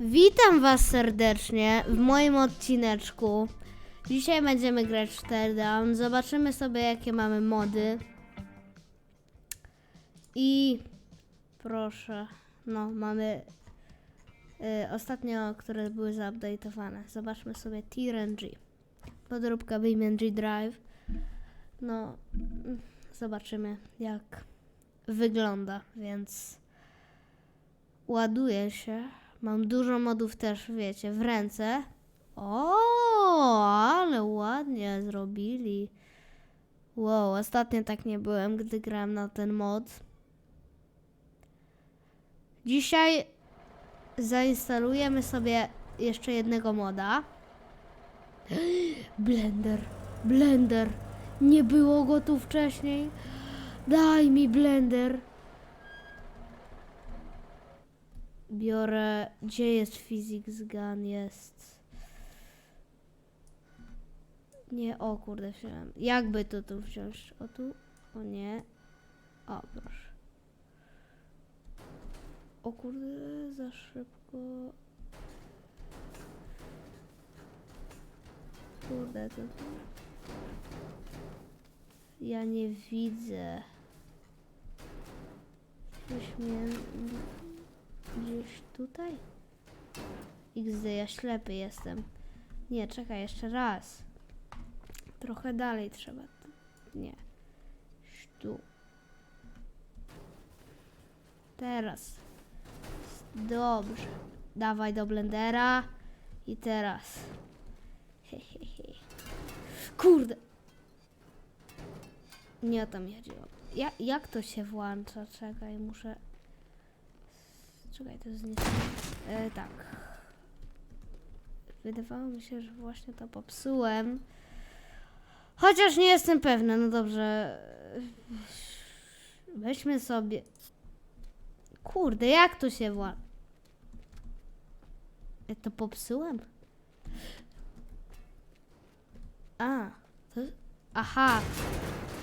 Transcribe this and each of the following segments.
Witam Was serdecznie w moim odcineczku. Dzisiaj będziemy grać w Teardown. Zobaczymy sobie, jakie mamy mody. I proszę, no mamy y, ostatnio, które były zaupdate'owane. Zobaczmy sobie TRNG. Podróbka BeamNG Drive. No, zobaczymy, jak wygląda, więc ładuje się. Mam dużo modów też, wiecie, w ręce. O, ale ładnie zrobili. Wow, ostatnio tak nie byłem, gdy grałem na ten mod. Dzisiaj zainstalujemy sobie jeszcze jednego moda. Blender, Blender. Nie było go tu wcześniej. Daj mi Blender. Biorę. Gdzie jest Physics Gun? Jest. Nie, o kurde, wziąłem. Jakby to tu wziąć? O tu? O nie. O, proszę. O kurde, za szybko. Kurde, to. Ja nie widzę. Coś mnie Gdzieś tutaj? XD, ja ślepy jestem. Nie, czekaj, jeszcze raz. Trochę dalej trzeba. Nie. Tu. Teraz. Dobrze. Dawaj do blendera. I teraz. Kurde. Nie o to mi chodziło. Ja, jak to się włącza? Czekaj, muszę... Czekaj, to jest. E, tak. Wydawało mi się, że właśnie to popsułem. Chociaż nie jestem pewna. No dobrze. Weźmy sobie... Kurde, jak to się wła... Ja to popsułem? A, to... Aha.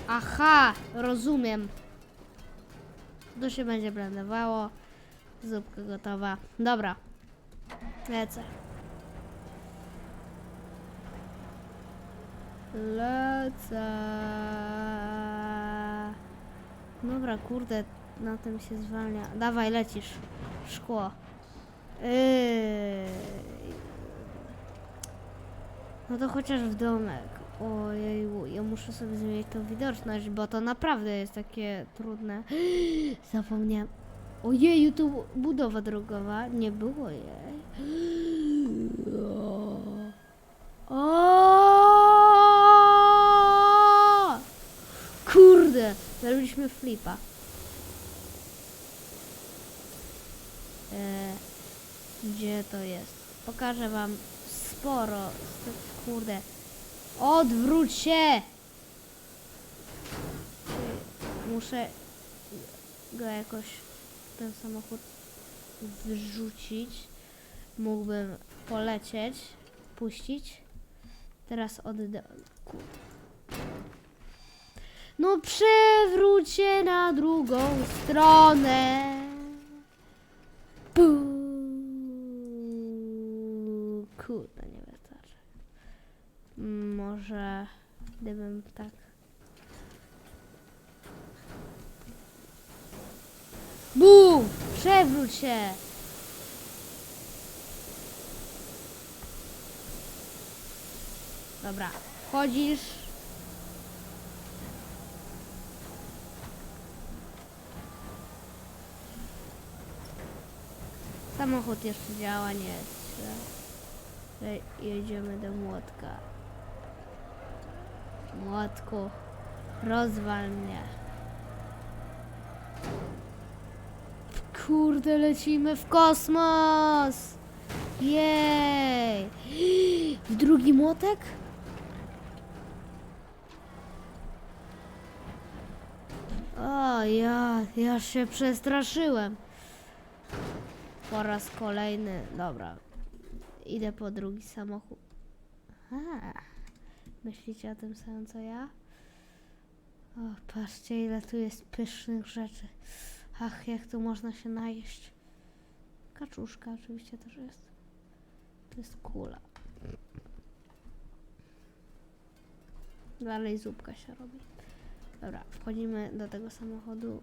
Aha, rozumiem. To się będzie blendowało. Zupka gotowa. Dobra. Lecę. Lecę. Dobra, kurde, na tym się zwalnia. Dawaj, lecisz. Szkło. Yy. No to chociaż w domek. Ojeju, ja muszę sobie zmienić tą widoczność, bo to naprawdę jest takie trudne. Zapomniałem. Ojeju, tu budowa drogowa. Nie było jej. O! Kurde, zrobiliśmy flipa. E, gdzie to jest? Pokażę wam sporo. Kurde. Odwróć się! Muszę go jakoś ten samochód wyrzucić. Mógłbym polecieć, puścić. Teraz odda... Kurde. No przewróć się na drugą stronę. Kurde, nie wystarczy. Może gdybym tak... Bum! Przewróć się! Dobra, wchodzisz. Samochód jeszcze działa, nie jest Jedziemy do młotka. Młotku, rozwal mnie. Kurde, lecimy w kosmos! Jej! W drugi młotek? O, ja, ja się przestraszyłem. Po raz kolejny. Dobra. Idę po drugi samochód. Myślicie o tym samym co ja? O, patrzcie ile tu jest pysznych rzeczy. Ach, jak tu można się najeść. Kaczuszka oczywiście też jest. To jest kula. Dalej zupka się robi. Dobra, wchodzimy do tego samochodu.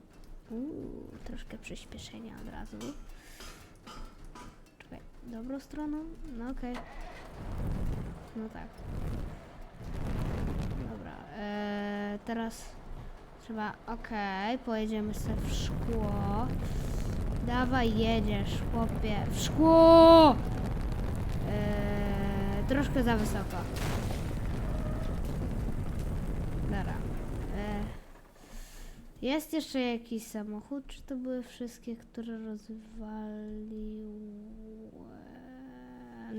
Uuu, troszkę przyspieszenia od razu. Czekaj, dobrą stroną? No okej. No tak. Dobra, eee, teraz trzeba, okej, pojedziemy sobie w szkło. Dawaj, jedziesz, chłopie, w szkło! Eee, troszkę za wysoko. Dobra. Eee, jest jeszcze jakiś samochód, czy to były wszystkie, które rozwaliłem?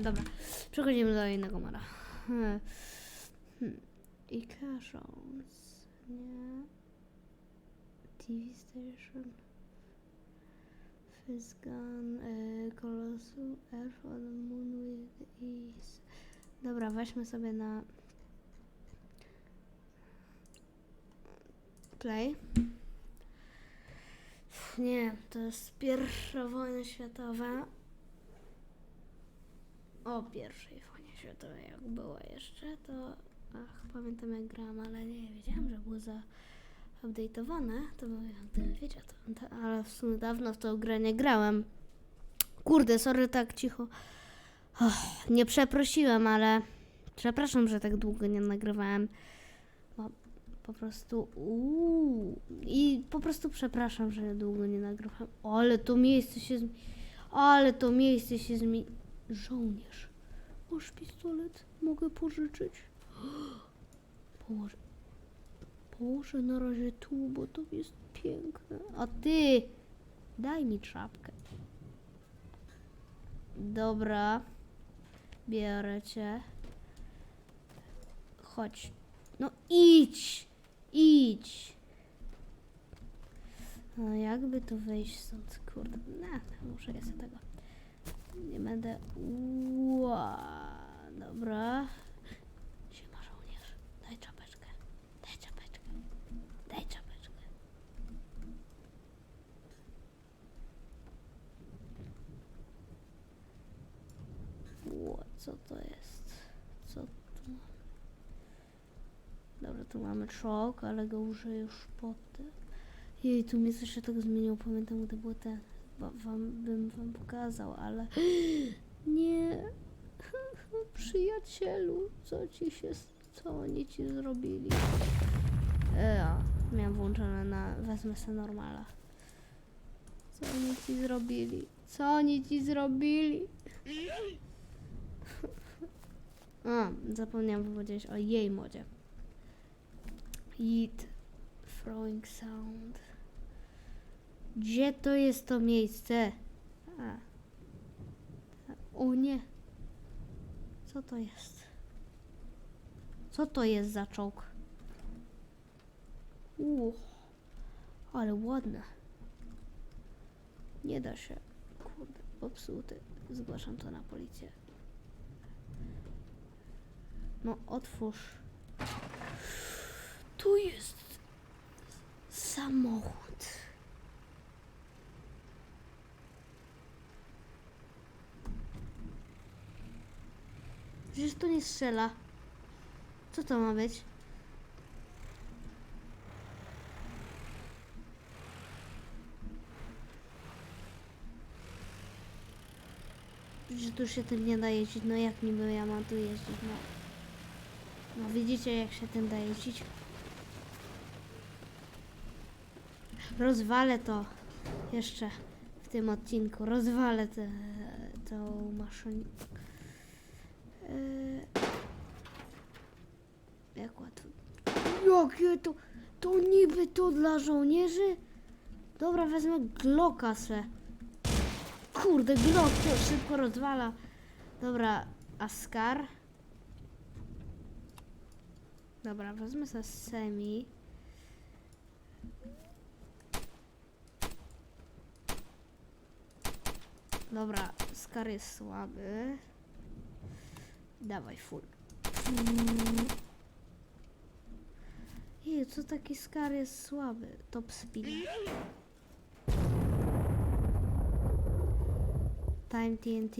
Dobra, przechodzimy do innego mara. Hmm. Hmm. I Cashons, nie? TV Station. Fizgan, y, Colossus, Air for the Moon with Ease. Dobra, weźmy sobie na play. Nie, to jest pierwsza wojna światowa. O pierwszej wojnie światowej, jak była jeszcze, to ach, pamiętam jak grałam, ale nie wiedziałam, że było za update'owane, to bym gdybym wiedział, to, to, ale w sumie dawno w tą grę nie grałem. Kurde, sorry, tak cicho. Nie przeprosiłem, ale przepraszam, że tak długo nie nagrywałem. Bo po prostu uuu, i po prostu przepraszam, że długo nie nagrywałem. Ale to miejsce się zmi... Ale to miejsce się zmi... Żołnierz, masz pistolet? Mogę pożyczyć? Położę Położę na razie tu, bo to jest piękne. A ty, daj mi czapkę. Dobra, biorę cię. Chodź. No idź, idź. No jakby tu wyjść stąd, kurde. Nie, muszę jest tego. Nie będę... Ła, dobra. Siema żołnierz, daj czapeczkę. Daj czapeczkę. Daj czapeczkę. Ło, co to jest? Co tu? Dobra, tu mamy czołg, ale go użyję już potem. Jej, tu mi coś się tak zmieniło. Pamiętam, gdy było ten. Wam, bym wam pokazał, ale... Nie! Przyjacielu, co ci się... Co oni ci zrobili? E, włączone na... Wezmę sobie normala. Co oni ci zrobili? Co oni ci zrobili? A, zapomniałam powiedzieć o jej modzie. Eat throwing sound. Gdzie to jest to miejsce? A. O nie. Co to jest? Co to jest za czołg? Uuu, ale ładne. Nie da się. Kurde, popsuty. Zgłaszam to na policję. No, otwórz. Tu jest samochód. Przecież to nie strzela. Co to ma być? Że tu się tym nie da jeździć. No jak niby ja mam tu jeździć? No, no widzicie jak się tym da jeździć? Rozwalę to jeszcze w tym odcinku. Rozwalę tę tą maszynę. Eee, jak łatwo. Jakie to, to niby to dla żołnierzy? Dobra, wezmę Glocka se. Kurde, Glock to szybko rozwala. Dobra, Askar. Dobra, wezmę sobie Semi. Dobra, Skar jest słaby. Dawaj, full. Jej, co taki Skar jest słaby? Top speed. Time TNT.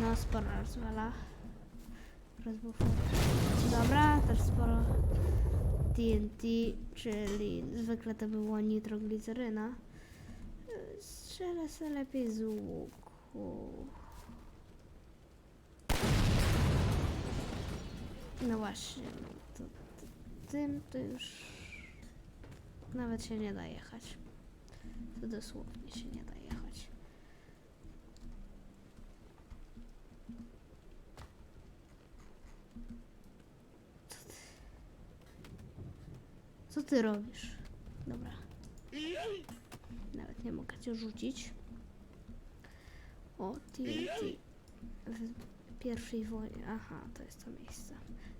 No, sporo rozwala. Rozbuchów. Dobra, też sporo TNT, czyli zwykle to była nitrogliceryna. Strzelę sobie lepiej z łuku. No właśnie, no to, to tym to już nawet się nie da jechać. To dosłownie się nie da jechać. Co ty? Co ty robisz? Dobra. Nawet nie mogę cię rzucić. O, TNT. W pierwszej wojnie. Aha, to jest to miejsce.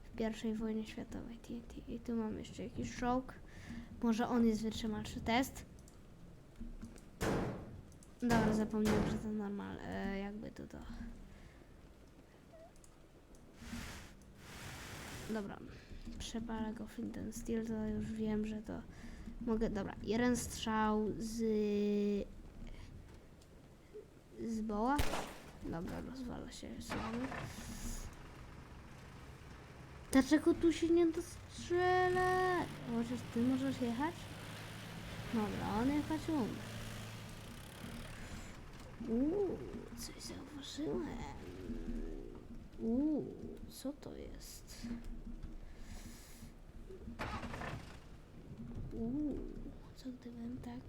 W pierwszej wojnie światowej TNT. I tu mam jeszcze jakiś czołg. Może on jest wytrzymalszy. Test. Dobra, zapomniałem, że to normal. E, jakby to to. Dobra. Przepalę go w ten steel, to już wiem, że to mogę. Dobra, jeden strzał z. z boła. Dobra, rozwala się słaby. Dlaczego tu się nie dostrzelę? Możesz, ty możesz jechać? Dobra, on jechać umie. Uuu, coś zauważyłem. Uuu, co to jest? Uuu, co gdybym tak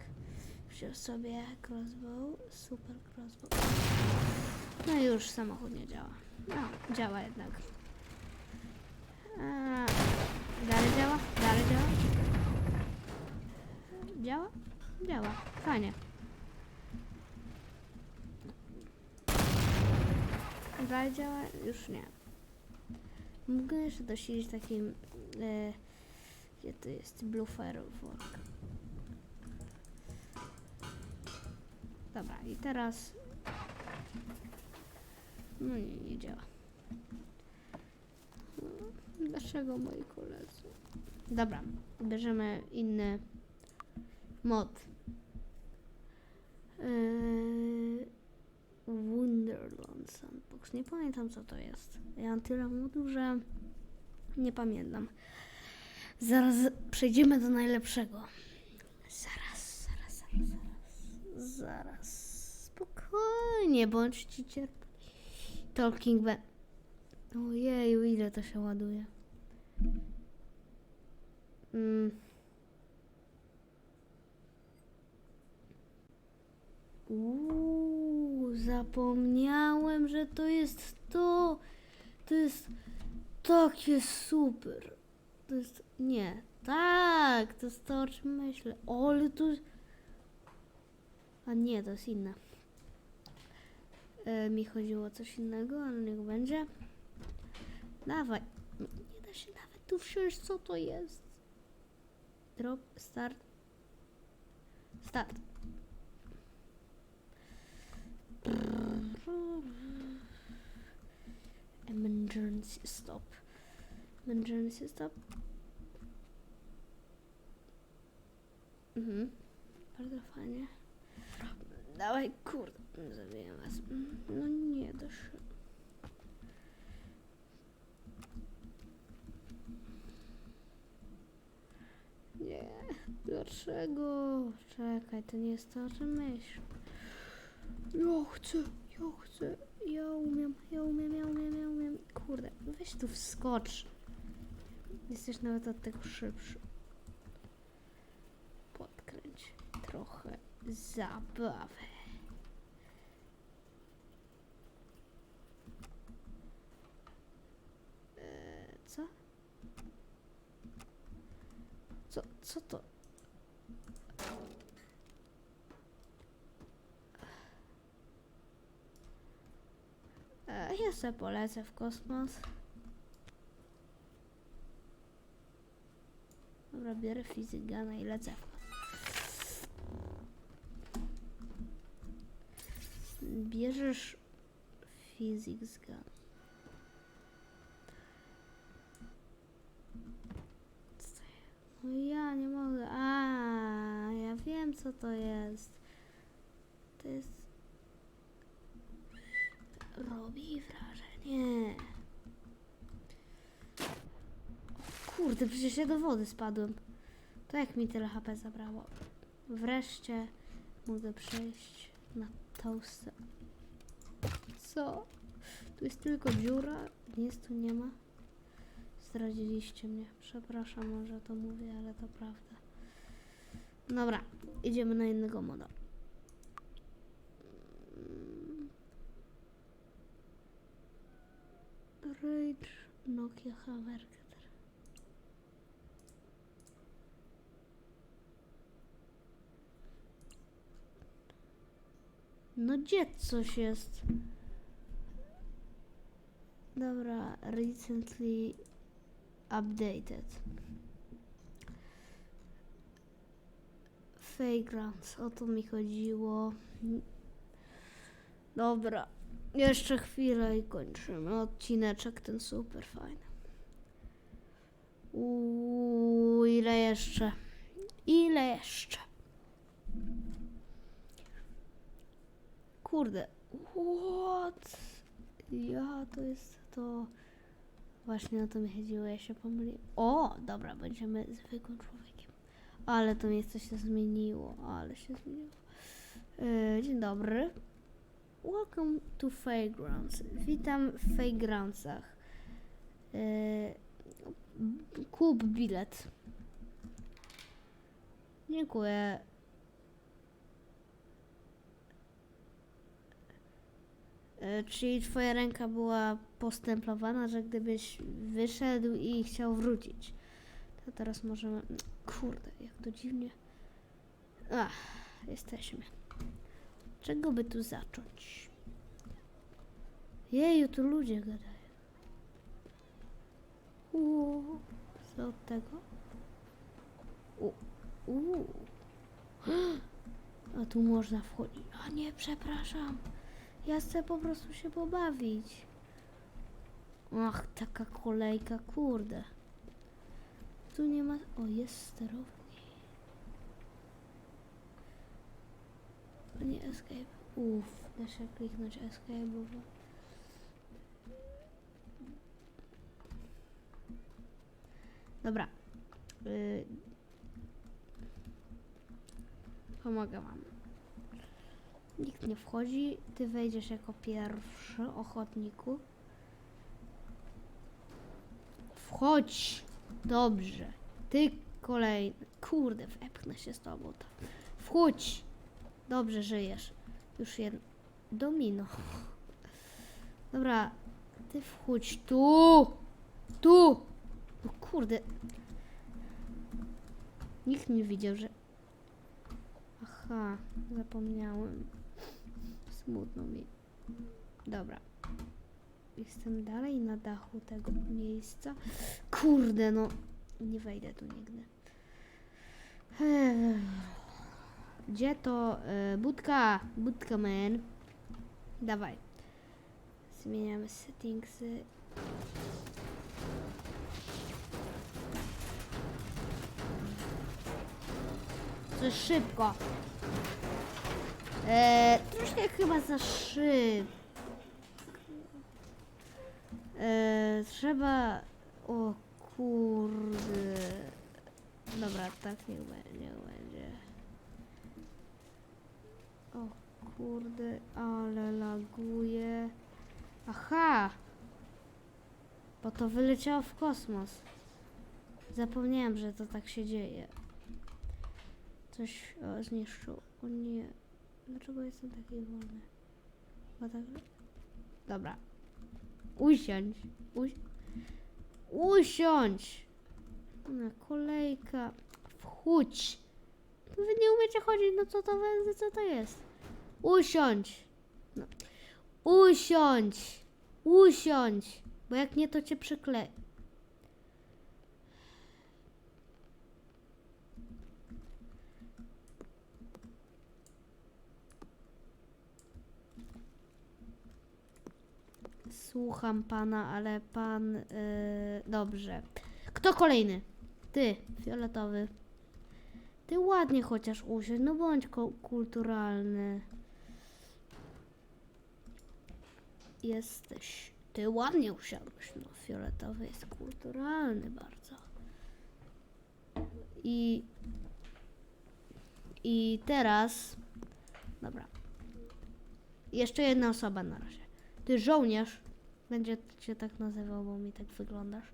wziął sobie crossbow, super crossbow. No już samochód nie działa. No, działa jednak. A, dalej działa? Dalej działa? Działa? Działa. Fajnie. Działa? Już nie. Mogę jeszcze dosilić takim... E, gdzie to jest? Blue Firework. Dobra, i teraz... No nie, nie działa. Dlaczego moi koledzy? Dobra, bierzemy inny mod. Yy, Wonderland Sandbox. Nie pamiętam co to jest. Ja mam tyle modów, że nie pamiętam. Zaraz przejdziemy do najlepszego. Zaraz, zaraz, zaraz, zaraz. Zaraz. Spokojnie, bądźcie cierpliwi. Talking Ben. Ojeju, ile to się ładuje. Mm. Uuu, zapomniałem, że to jest to. To jest takie super. To jest. Nie. Tak, to jest to, o czym myślę. O, ale to. A nie, to jest inne. E, mi chodziło o coś innego, ale niech będzie. Dawaj. Nie da się nawet tu wsiąść, co to jest. Drop, start. Start. Emergency stop. Emergency stop. Mhm. Bardzo fajnie. Dawaj, kurde. Zabiję was. No nie da się. Nie. Dlaczego? Czekaj, to nie jest to, o czym myślę. Ja chcę, ja chcę. Ja umiem, ja umiem, ja umiem, ja umiem. Kurde, weź tu wskocz. Jesteś nawet od tego szybszy. Podkręć trochę zabawy. Eee, Co? Co, co to? E, Ja se polecę w kosmos. Dobra, biorę fizygana i lecę. Bierzesz physics gun. No ja nie mogę. A, ja wiem co to jest. To jest... Robi wrażenie. Kurde, przecież ja do wody spadłem. To jak mi tyle HP zabrało? Wreszcie mogę przejść na toastę. Co? Tu jest tylko dziura, nic tu nie ma. Zdradziliście mnie. Przepraszam, może to mówię, ale to prawda. Dobra, idziemy na innego moda. Rage Nokia Haverkater. No gdzie coś jest? Dobra, recently updated. Fairgrounds, o to mi chodziło. Dobra, jeszcze chwilę i kończymy odcineczek ten super fajny. Uuu, ile jeszcze? Ile jeszcze? Kurde, what? Ja, to jest to... Właśnie o to mi chodziło, ja się pomyliłem. O, dobra, będziemy zwykłym człowiekiem. Ale to miejsce się zmieniło, ale się zmieniło. E, dzień dobry. Welcome to Fairgrounds. Witam w Fairgroundsach. E, kup bilet. Dziękuję. E, Czyli twoja ręka była postemplowana, że gdybyś wyszedł i chciał wrócić. To teraz możemy... Kurde, jak to dziwnie. Ach, jesteśmy. Czego by tu zacząć? Jeju, tu ludzie gadają. Uuu, co od tego? Uuu. A tu można wchodzić. A nie, przepraszam. Ja chcę po prostu się pobawić. Ach, taka kolejka, kurde. Tu nie ma... O, jest sterownik. Nie, escape. Uff, da się kliknąć escape. Dobra. Y... Pomogę wam. Nikt nie wchodzi. Ty wejdziesz jako pierwszy, ochotniku. Wchodź! Dobrze. Ty kolejny. Kurde, wepchnę się z tobą. To. Wchodź! Dobrze żyjesz. Już jedno. Domino. Dobra. Ty wchodź tu! Tu! No kurde. Nikt nie widział, że... Aha, zapomniałem. Smutno mi. Dobra. Jestem dalej na dachu tego miejsca. Kurde, no. Nie wejdę tu nigdy. Ech. Gdzie to? E, budka. Budka man. Dawaj. Zmieniamy settingsy. Za szybko. E, troszkę chyba za szybko. E, trzeba... O kurde. Dobra, tak niech będzie, będzie. O kurde, ale laguje. Aha! Bo to wyleciało w kosmos. Zapomniałem, że to tak się dzieje. Coś o, zniszczył. O nie. Dlaczego jestem taki wolny? Bo tak... Dobra. Usiądź. Uś... Usiądź. Na kolejka. Wchódź. Wy nie umiecie chodzić, no co to co to jest? Usiądź. No. Usiądź. Usiądź. Bo jak nie, to cię przykle... Słucham pana, ale pan. Yy, dobrze. Kto kolejny? Ty, fioletowy. Ty ładnie chociaż usiądź, no bądź kulturalny. Jesteś. Ty ładnie usiadłeś, no fioletowy jest kulturalny bardzo. I... I teraz... Dobra. Jeszcze jedna osoba na razie. Ty żołnierz. Będzie cię tak nazywał, bo mi tak wyglądasz.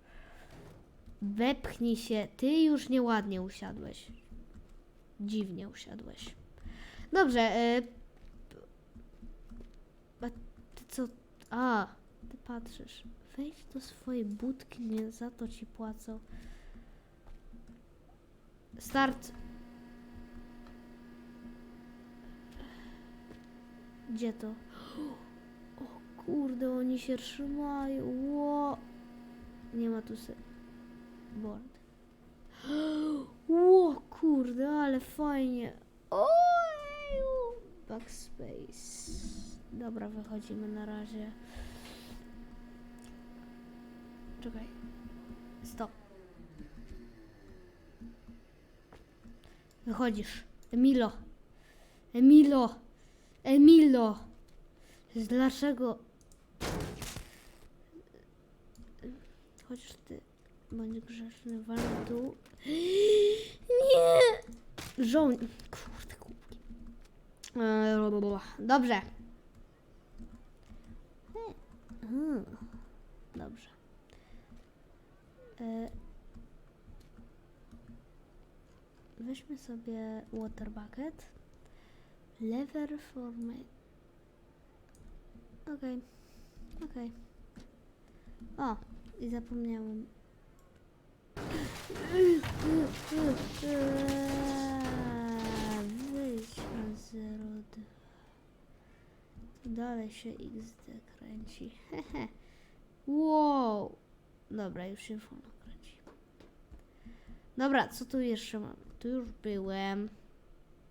Wepchnij się. Ty już nieładnie usiadłeś. Dziwnie usiadłeś. Dobrze. Y... A ty co? A, ty patrzysz. Wejdź do swojej budki, nie za to ci płacą. Start. Gdzie to? O kurde, oni się trzymają. Ło. Nie ma tu se... board. Ło kurde, ale fajnie. Ojeju. Backspace. Dobra, wychodzimy na razie. Czekaj. Stop. Wychodzisz. Emilo. Emilo. Emilo. Dlaczego? Chociaż ty bądź grzeczny, wal w dół. Nie! Żołnierz. Kurde, kubki. Eee, Dobrze. Dobrze. E, Weźmy sobie water bucket. Lever for my... Okej. Okej. O, i zapomniałam. Wyjdź na 0, Dalej się XD kręci. Hehe. wow. Dobra, już się wolno kręci. Dobra, co tu jeszcze mam? Tu już byłem.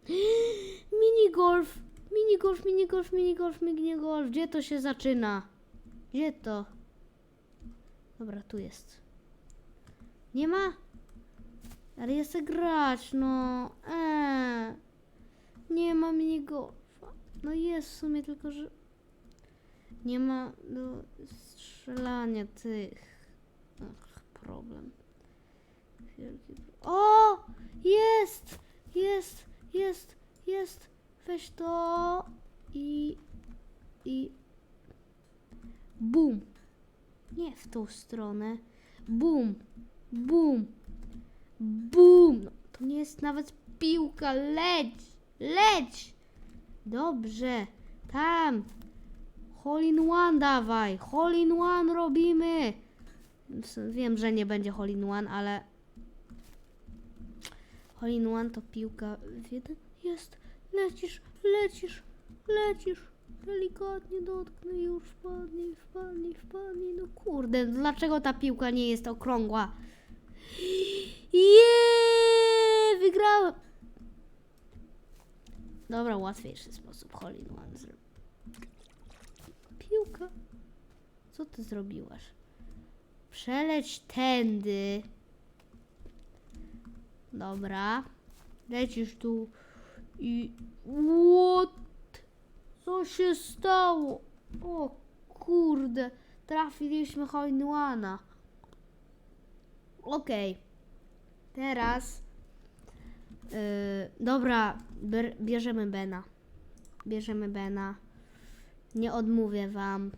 Minigolf! Minigolf, minigolf, minigolf, minigolf. Gdzie to się zaczyna? Gdzie to? Dobra, tu jest. Nie ma? Ale ja chcę grać, no. Eee. Nie ma minigolfa. No jest w sumie, tylko że... Nie ma do strzelania tych. Ach, problem. Wielki O! Jest! Jest! Jest! Jest! Weź to i... i... Bum! Nie w tą stronę. Bum! Bum! Bum! No, to nie jest nawet piłka. Leć! Leć! Dobrze. Tam. Hole one dawaj. Hole one robimy. Wiem, że nie będzie hole one, ale... Hole one to piłka. Jest. Lecisz, lecisz, lecisz. Delikatnie dotknę już wpadnij, wpadnij, wpadnij. No kurde, dlaczego ta piłka nie jest okrągła? Jeee, wygrałem. Dobra, łatwiejszy sposób. Hole in one zrobić. Piłka. Co ty zrobiłaś? Przeleć tędy. Dobra. Lecisz tu i... What? Co się stało? O kurde. Trafiliśmy hole Okej. Teraz... Yy, dobra, bierzemy Bena. Bierzemy Bena. Nie odmówię wam.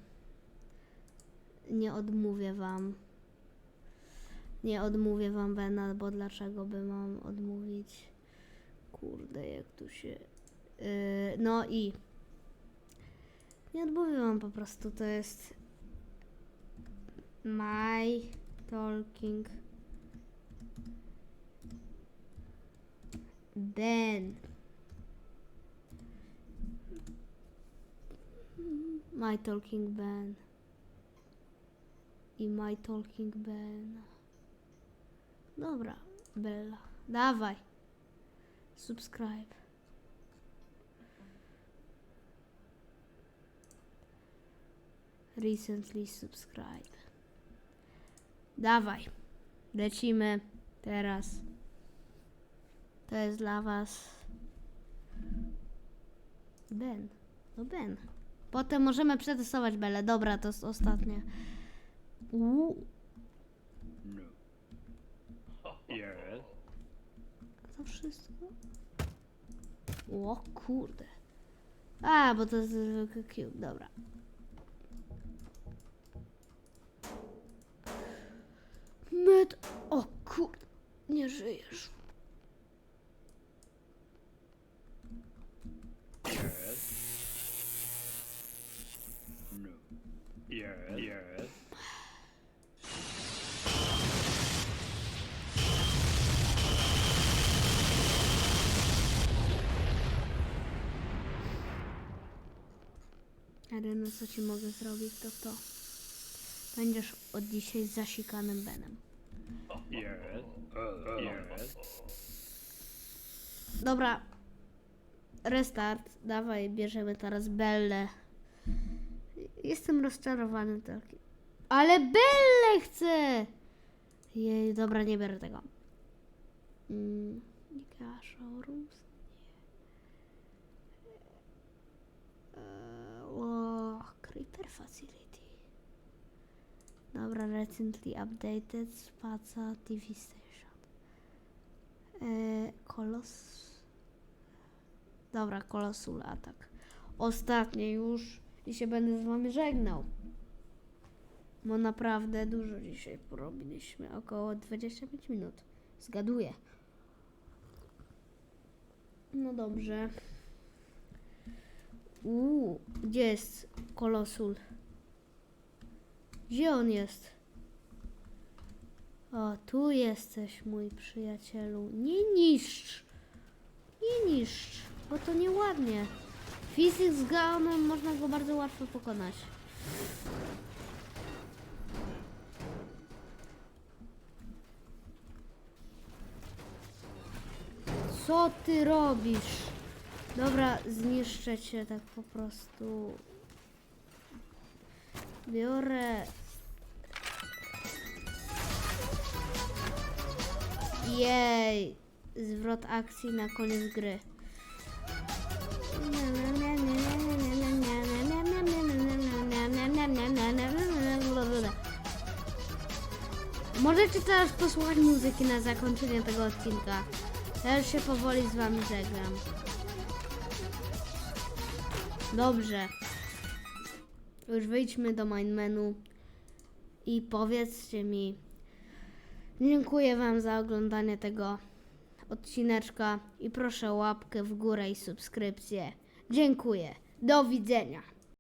Nie odmówię wam. Nie odmówię wam Bena, bo dlaczego by mam odmówić? Kurde, jak tu się... Yy, no i... Nie odmówię wam po prostu, to jest... My talking... Ben. My Talking Ben. I My Talking Ben. Dobra, Bella. Dawaj. Subscribe. Recently subscribe. Dawaj. Lecimy teraz. To jest dla was Ben. No Ben. Potem możemy przetestować Belę. Dobra, to jest ostatnie. Uuu, No. Yes. to wszystko? O kurde. A, bo to jest zwykły cube, dobra. Med... O kurde, nie żyjesz. Jedyne co ci mogę zrobić to to. Będziesz od dzisiaj zasikanym Benem. Dobra. Restart. Dawaj, bierzemy teraz Bellę. Jestem rozczarowany taki. Ale Bellę chcę! Jej, dobra, nie biorę tego. Mm, Nika Showrooms? Nie. Eee, Creeper Facility. Dobra, recently updated Spaca TV Station. Eee, Kolos. Dobra, Kolosul atak. Ostatnie już i się będę z wami żegnał. Bo naprawdę dużo dzisiaj porobiliśmy. Około 25 minut. Zgaduję. No dobrze. Uuu, gdzie jest Kolosul? Gdzie on jest? O, tu jesteś, mój przyjacielu. Nie niszcz! Nie niszcz, bo to nieładnie. Fizyk z Gaonem można go bardzo łatwo pokonać. Co ty robisz? Dobra, zniszczę cię tak po prostu. Biorę. Jej! Zwrot akcji na koniec gry. Możecie teraz posłuchać muzyki na zakończenie tego odcinka. Ja już się powoli z wami żegnam. Dobrze. Już wyjdźmy do main menu i powiedzcie mi. Dziękuję wam za oglądanie tego odcineczka i proszę łapkę w górę i subskrypcję. Dziękuję. Do widzenia.